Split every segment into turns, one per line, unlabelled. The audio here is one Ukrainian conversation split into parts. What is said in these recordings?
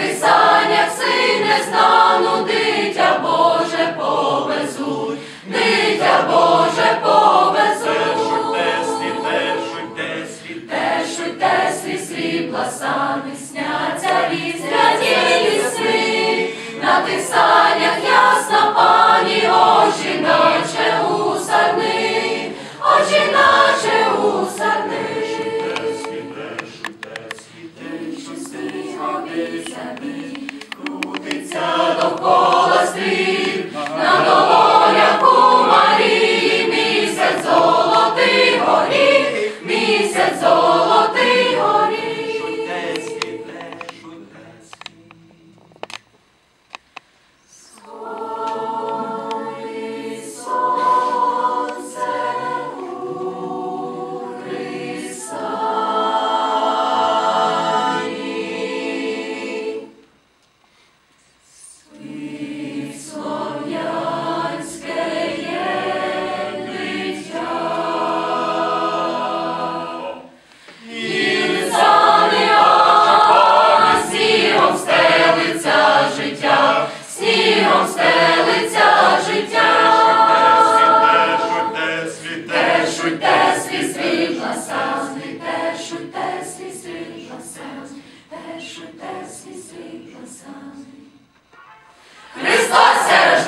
Воскресання сине стану, дитя Боже повезуть, дитя Боже повезуть, теслі, тешлю,
теслі,
тешлю, теслі, срібла сани, сняться вітряні ліси, на тих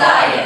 у